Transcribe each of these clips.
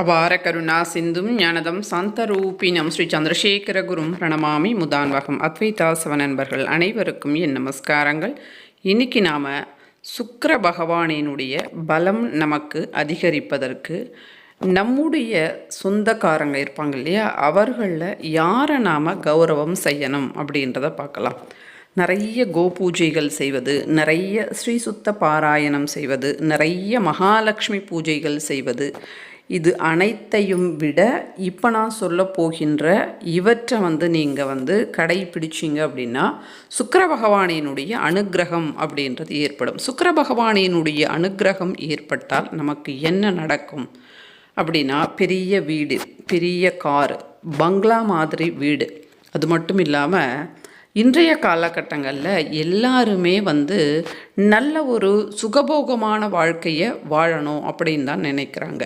அபார கருணா சிந்தும் ஞானதம் சந்தரூபினம் ஸ்ரீ சந்திரசேகர குரும் பிரணமாமி முதான்வகம். அத்வைதாசவ நண்பர்கள் அனைவருக்கும் என் நமஸ்காரங்கள். இன்னைக்கு நாம் சுக்கர பகவானினுடைய பலம் நமக்கு அதிகரிப்பதற்கு நம்முடைய சொந்தக்காரங்க இருப்பாங்க இல்லையா? அவர்களில் யாரை நாம் கௌரவம் செய்யணும் அப்படின்றத பார்க்கலாம். நிறைய கோபூஜைகள் செய்வது நிறைய ஸ்ரீ சுத்த பாராயணம் செய்வது நிறைய மகாலட்சுமி பூஜைகள் செய்வது இது அனைத்தையும் விட இப்போ நான் சொல்ல போகின்ற இவற்றை வந்து நீங்கள் வந்து கடைபிடிச்சிங்க அப்படின்னா சுக்கர பகவானினுடைய அனுக்கிரகம் அப்படின்றது ஏற்படும். சுக்கர பகவானினுடைய அனுக்கிரகம் ஏற்பட்டால் நமக்கு என்ன நடக்கும்? அப்படின்னா பெரிய வீடு பெரிய காரு பங்களா மாதிரி வீடு. அது மட்டும் இல்லாமல் இன்றைய காலகட்டங்களில் எல்லாருமே வந்து நல்ல ஒரு சுகபோகமான வாழ்க்கையை வாழணும் அப்படின்னு தான் நினைக்கிறாங்க.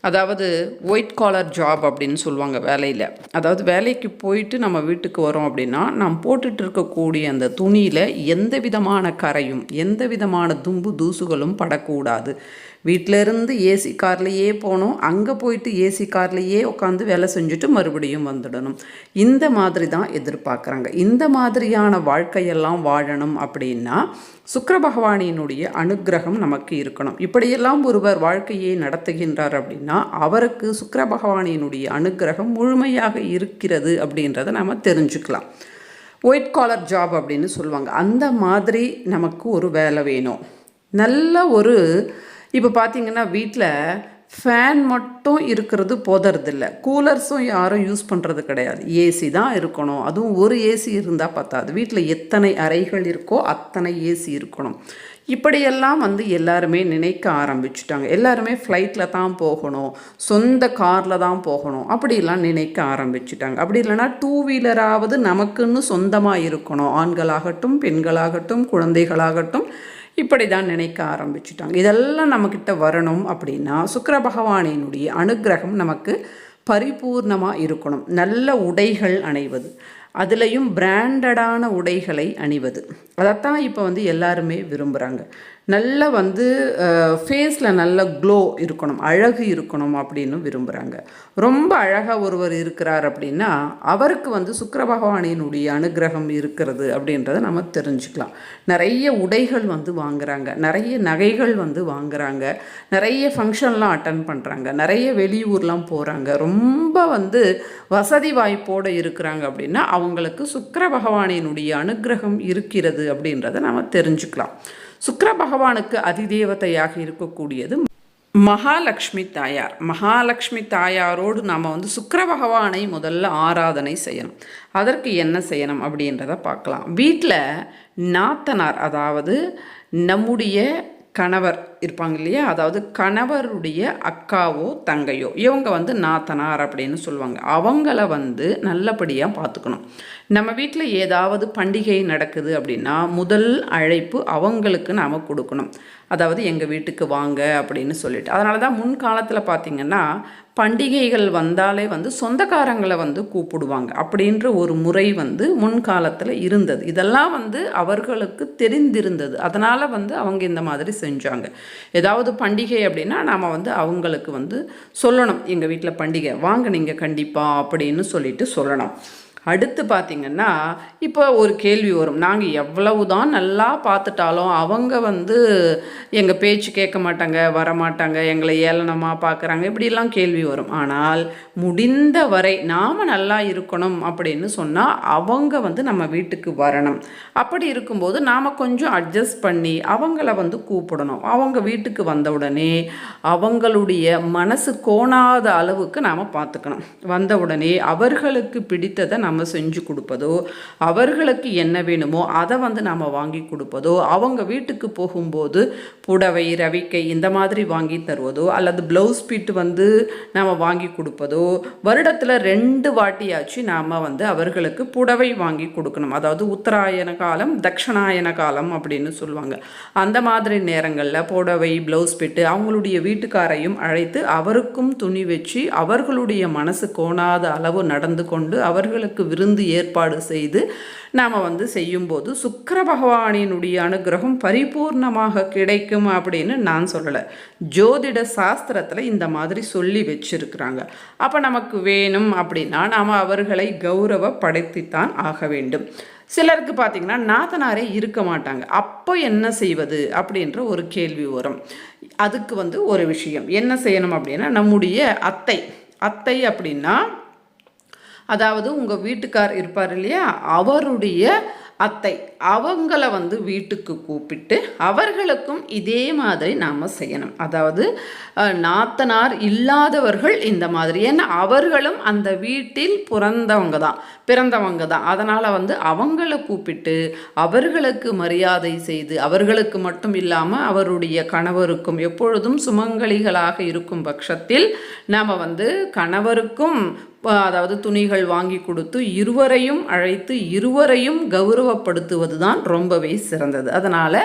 அதாவது ஒயிட் காலர் ஜாப் அப்படின்னு சொல்லுவாங்க வேலையில். அதாவது வேலைக்கு போயிட்டு நம்ம வீட்டுக்கு வரோம் அப்படின்னா நாம் போட்டுட்டு இருக்கக்கூடிய அந்த துணியில் எந்த விதமான கரையும் எந்த விதமான தும்பு தூசுகளும் படக்கூடாது. வீட்டிலேருந்து ஏசி கார்லேயே போகணும். அங்கே போயிட்டு ஏசி கார்லேயே உட்காந்து வேலை செஞ்சுட்டு மறுபடியும் வந்துடணும். இந்த மாதிரி தான் எதிர்பார்க்குறாங்க. இந்த மாதிரியான வாழ்க்கையெல்லாம் வாழணும் அப்படின்னா சுக்கர பகவானினுடைய அனுக்கிரகம் நமக்கு இருக்கணும். இப்படியெல்லாம் ஒருவர் வாழ்க்கையை நடத்துகின்றார் அப்படின்னா அவருக்கு சுக்கர பகவானினுடைய அனுக்கிரகம் முழுமையாக இருக்கிறது அப்படின்றத நம்ம தெரிஞ்சுக்கலாம். ஒயிட் காலர் ஜாப் அப்படின்னு சொல்லுவாங்க. அந்த மாதிரி நமக்கு ஒரு வேலை வேணும். நல்ல ஒரு இப்போ பார்த்தீங்கன்னா வீட்டில் ஃபேன் மட்டும் இருக்கிறது போதறதில்ல. கூலர்ஸும் யாரும் யூஸ் பண்ணுறது கிடையாது. ஏசி தான் இருக்கணும். அதுவும் ஒரு ஏசி இருந்தால் பத்தாது. வீட்டில் எத்தனை அறைகள் இருக்கோ அத்தனை ஏசி இருக்கணும். இப்படியெல்லாம் வந்து எல்லாருமே நினைக்க ஆரம்பிச்சுட்டாங்க. எல்லாருமே ஃப்ளைட்டில் தான் போகணும். சொந்த காரில் தான் போகணும். அப்படிலாம் நினைக்க ஆரம்பிச்சுட்டாங்க. அப்படி இல்லைனா டூ வீலராவது நமக்குன்னு சொந்தமாக இருக்கணும். ஆண்களாகட்டும் பெண்களாகட்டும் குழந்தைகளாகட்டும் இப்படி தான் நினைக்க ஆரம்பிச்சுட்டாங்க. இதெல்லாம் நம்மக்கிட்ட வரணும் அப்படின்னா சுக்கர பகவானினுடைய அனுக்கிரகம் நமக்கு பரிபூர்ணமாக இருக்கணும். நல்ல உடைகள் அணைவது. அதுலேயும் பிராண்டடான உடைகளை அணிவது. அதைத்தான் இப்போ வந்து எல்லாருமே விரும்புகிறாங்க நல்ல வந்து ஃபேஸில் நல்ல க்ளோ இருக்கணும் அழகு இருக்கணும் அப்படின்னு விரும்புகிறாங்க ரொம்ப அழகாக ஒருவர் இருக்கிறார் அப்படின்னா அவருக்கு வந்து சுக்கர பகவானினுடைய அனுகிரகம் இருக்கிறது அப்படின்றத நம்ம தெரிஞ்சுக்கலாம். நிறைய உடைகள் வந்து வாங்குகிறாங்க நிறைய நகைகள் வந்து வாங்குறாங்க நிறைய ஃபங்க்ஷன்லாம் அட்டன் பண்ணுறாங்க நிறைய வெளியூர்லாம் போகிறாங்க ரொம்ப வந்து வசதி வாய்ப்போடு இருக்கிறாங்க அப்படின்னா அவங்களுக்கு சுக்கர பகவானினுடைய அனுகிரகம் இருக்கிறது அப்படின்றத நம்ம தெரிஞ்சுக்கலாம். சுக்கர பகவானுக்கு அதிதேவதையாக இருக்கக்கூடியது மகாலட்சுமி தாயார். மகாலட்சுமி தாயாரோடு நாம் வந்து சுக்கர பகவானை முதல்ல ஆராதனை செய்யணும். அதற்கு என்ன செய்யணும் அப்படின்றத பார்க்கலாம். வீட்டில் நாத்தனார் அதாவது நம்முடைய கணவர் இருப்பாங்க இல்லையா? அதாவது கணவருடைய அக்காவோ தங்கையோ இவங்க வந்து நாத்தனார் அப்படின்னு சொல்லுவாங்க. அவங்கள வந்து நல்லபடியாக பார்த்துக்கணும் நம்ம வீட்டில் ஏதாவது பண்டிகை நடக்குது அப்படின்னா முதல் அழைப்பு அவங்களுக்கு நாம் கொடுக்கணும். அதாவது எங்கள் வீட்டுக்கு வாங்க அப்படின்னு சொல்லிட்டு. அதனால தான் முன்காலத்தில் பார்த்திங்கன்னா பண்டிகைகள் வந்தாலே வந்து சொந்தக்காரங்களை வந்து கூப்பிடுவாங்க. அப்படின்ற ஒரு முறை வந்து முன்காலத்தில் இருந்தது. இதெல்லாம் வந்து அவர்களுக்கு தெரிந்திருந்தது. அதனால் வந்து அவங்க இந்த மாதிரி செஞ்சாங்க. ஏதாவது பண்டிகை அப்படின்னா நாம் வந்து அவங்களுக்கு வந்து சொல்லணும். எங்கள் வீட்டில் பண்டிகை வாங்க நீங்கள் கண்டிப்பாக அப்படின்னு சொல்லிட்டு சொல்லணும். அடுத்து பார்த்திங்கன்னா இப்போ ஒரு கேள்வி வரும். நாங்கள் எவ்வளவு தான் நல்லா பார்த்துட்டாலும் அவங்க வந்து எங்கள் பேச்சு கேட்க மாட்டாங்க வரமாட்டாங்க எங்களை ஏளனமாக பார்க்குறாங்க இப்படிலாம் கேள்வி வரும். ஆனால் முடிந்த வரை நாம் நல்லா இருக்கணும் அப்படின்னு சொன்னால் அவங்க வந்து நம்ம வீட்டுக்கு வரணும். அப்படி இருக்கும்போது நாம் கொஞ்சம் அட்ஜஸ்ட் பண்ணி அவங்கள வந்து கூப்பிடணும். அவங்க வீட்டுக்கு வந்த உடனே அவங்களுடைய மனசு கோணாத அளவுக்கு நாம் பார்த்துக்கணும் வந்த உடனே அவர்களுக்கு பிடித்ததை நம்ம செஞ்சு கொடுப்பதோ அவர்களுக்கு என்ன வேணுமோ அதை வந்து நாம் வாங்கி கொடுப்பதோ அவங்க வீட்டுக்கு போகும்போது புடவை ரவிக்கை இந்த மாதிரி வாங்கி தருவதோ அல்லது ப்ளவுஸ் பீட் வந்து நாம் வாங்கி கொடுப்பதோ வருடத்தில் ரெண்டு வாட்டியாச்சு நாம் வந்து அவர்களுக்கு புடவை வாங்கி கொடுக்கணும். அதாவது உத்தராயண காலம் தக்ஷணாயன காலம் அப்படின்னு சொல்லுவாங்க. அந்த மாதிரி நேரங்களில் புடவை ப்ளவுஸ் பிட்டு அவங்களுடைய வீட்டுக்காரையும் அழைத்து அவருக்கும் துணி வச்சு அவர்களுடைய மனசு கோணாத அளவு நடந்து கொண்டு அவர்களுக்கு அவர்களுக்கு விருந்து ஏற்பாடு செய்து நாம் வந்து செய்யும்போது சுக்கர பகவானினுடைய அனுகிரகம் பரிபூர்ணமாக கிடைக்கும் அப்படின்னு நான் சொல்லலை. ஜோதிட சாஸ்திரத்தில் இந்த மாதிரி சொல்லி வச்சுருக்கிறாங்க. அப்போ நமக்கு வேணும் அப்படின்னா நாம் அவர்களை கௌரவப்படுத்தித்தான் ஆக வேண்டும். சிலருக்கு பார்த்திங்கன்னா நாத்தனாரே இருக்க மாட்டாங்க. அப்போ என்ன செய்வது அப்படின்ற ஒரு கேள்வி வரும். அதுக்கு வந்து ஒரு விஷயம். என்ன செய்யணும் அப்படின்னா நம்முடைய அத்தை. அத்தை அப்படின்னா அதாவது உங்கள் வீட்டுக்கார் இருப்பார் இல்லையா? அவருடைய அத்தை. அவங்கள வந்து வீட்டுக்கு கூப்பிட்டு அவர்களுக்கும் இதே மாதிரி நாம் செய்யணும். அதாவது நாத்தனார் இல்லாதவர்கள் இந்த மாதிரி. ஏன்னா அவர்களும் அந்த வீட்டில் பிறந்தவங்க தான். பிறந்தவங்க தான். அதனால் வந்து அவங்கள கூப்பிட்டு அவர்களுக்கு மரியாதை செய்து அவர்களுக்கு மட்டும் இல்லாமல் அவருடைய கணவருக்கும் எப்பொழுதும் சுமங்கலிகளாக இருக்கும் பட்சத்தில் நாம் வந்து கணவருக்கும் அதாவது துணிகள் வாங்கி கொடுத்து இருவரையும் அழைத்து இருவரையும் கௌரவப்படுத்துவது தான் ரொம்பவே சிறந்தது. அதனால்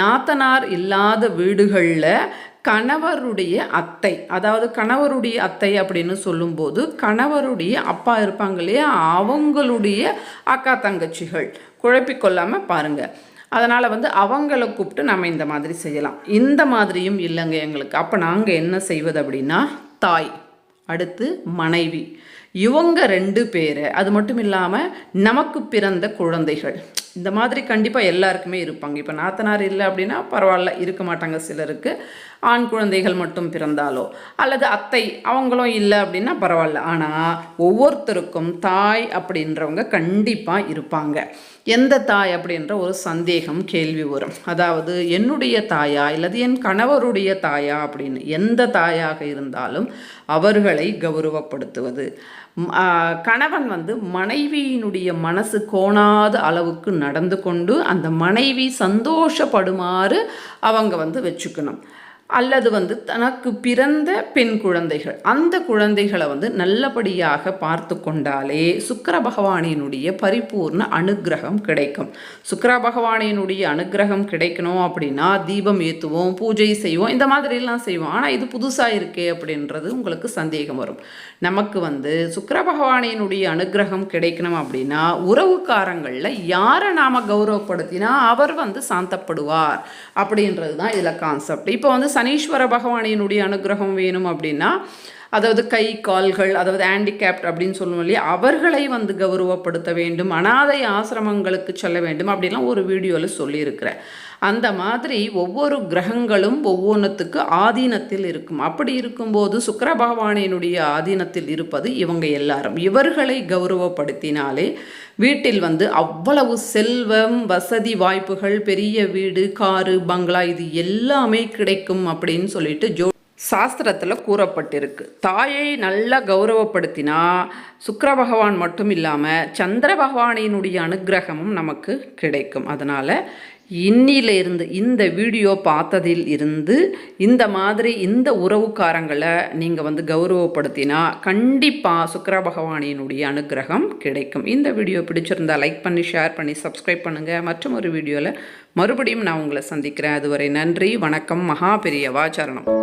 நாத்தனார் இல்லாத வீடுகளில் கணவருடைய அத்தை அதாவது கணவருடைய அத்தை அப்படின்னு சொல்லும்போது கணவருடைய அப்பா இருப்பாங்க இல்லையா? அவங்களுடைய அக்கா தங்கச்சிகள். குழப்பிக்கொள்ளாமல் பாருங்கள் அதனால் வந்து அவங்கள கூப்பிட்டு நம்ம இந்த மாதிரி செய்யலாம். இந்த மாதிரியும் இல்லைங்க எங்களுக்கு. அப்போ நாங்கள் என்ன செய்வது அப்படின்னா தாய் அடுத்து மனைவி. இவங்க ரெண்டு பேர் அது மட்டும் இல்லாமல் நமக்கு பிறந்த குழந்தைகள். இந்த மாதிரி கண்டிப்பாக எல்லாருக்குமே இருப்பாங்க. இப்போ நாத்தனார் இல்லை அப்படின்னா பரவாயில்ல இருக்க மாட்டாங்க சிலருக்கு. ஆண் குழந்தைகள் மட்டும் பிறந்தாலோ அல்லது அத்தை அவங்களும் இல்லை அப்படின்னா பரவாயில்ல. ஆனால் ஒவ்வொருத்தருக்கும் தாய் அப்படின்றவங்க கண்டிப்பாக இருப்பாங்க. எந்த தாய் அப்படின்ற ஒரு சந்தேகம் கேள்வி வரும். அதாவது என்னுடைய தாயா அல்லது என் கணவருடைய தாயா அப்படின்னு எந்த தாயாக இருந்தாலும் அவர்களை கௌரவப்படுத்துவது. கணவன் வந்து மனைவியினுடைய மனசு கோணாத அளவுக்கு நடந்து கொண்டு அந்த மனைவி சந்தோஷப்படுமாறு அவங்க வந்து வச்சுக்கணும். அல்லது வந்து தனக்கு பிறந்த பெண் குழந்தைகள். அந்த குழந்தைகளை வந்து நல்லபடியாக பார்த்து கொண்டாலே சுக்கர பகவானினுடைய பரிபூர்ண அனுகிரகம் கிடைக்கும். சுக்கர பகவானினுடைய அனுகிரகம் கிடைக்கணும் அப்படின்னா தீபம் ஏற்றுவோம் பூஜை செய்வோம் இந்த மாதிரிலாம் செய்வோம். ஆனால் இது புதுசாக இருக்கே அப்படின்றது உங்களுக்கு சந்தேகம் வரும். நமக்கு வந்து சுக்கர பகவானினுடைய அனுகிரகம் கிடைக்கணும் அப்படின்னா உறவுக்காரங்களில் யாரை நாம் கௌரவப்படுத்தினா அவர் வந்து சாந்தப்படுவார் அப்படின்றது தான் இதில் கான்செப்ட் இப்போ வந்து சனீஸ்வர பகவானினுடைய அனுகிரகம் வேணும் அப்படின்னா அதாவது கை கால்கள் அதாவது ஹேண்டிகேப்ட் அப்படின்னு சொல்லுவோம் இல்லையா? அவர்களை வந்து கௌரவப்படுத்த வேண்டும் அனாதை ஆசிரமங்களுக்கு செல்ல வேண்டும் அப்படிலாம் ஒரு வீடியோவில் சொல்லியிருக்கிறேன் அந்த மாதிரி ஒவ்வொரு கிரகங்களும் ஒவ்வொன்றுத்துக்கு ஆதீனத்தில் இருக்கும். அப்படி இருக்கும்போது சுக்கர பகவானினுடைய ஆதீனத்தில் இருப்பது இவங்க எல்லாரும். இவர்களை கௌரவப்படுத்தினாலே வீட்டில் வந்து அவ்வளவு செல்வம் வசதி வாய்ப்புகள் பெரிய வீடு காரு பங்களா இது எல்லாமே கிடைக்கும் அப்படின்னு சொல்லிட்டு ஜோ சாஸ்திரத்தில் கூறப்பட்டிருக்கு. தாயை நல்லா கௌரவப்படுத்தினா சுக்கர பகவான் மட்டும் இல்லாமல் சந்திர பகவானினுடைய அனுகிரகமும் நமக்கு கிடைக்கும். அதனால் இன்னிலிருந்து இந்த வீடியோ பார்த்ததில் இருந்து இந்த மாதிரி இந்த உறவுக்காரங்களை நீங்கள் வந்து கௌரவப்படுத்தினா கண்டிப்பாக சுக்கர பகவானினுடைய அனுகிரகம் கிடைக்கும். இந்த வீடியோ பிடிச்சிருந்தா லைக் பண்ணி ஷேர் பண்ணி சப்ஸ்கிரைப் பண்ணுங்கள் மற்றும் ஒரு வீடியோவில் மறுபடியும் நான் உங்களை சந்திக்கிறேன். அதுவரை நன்றி வணக்கம் மகா பெரியவா சரணம்.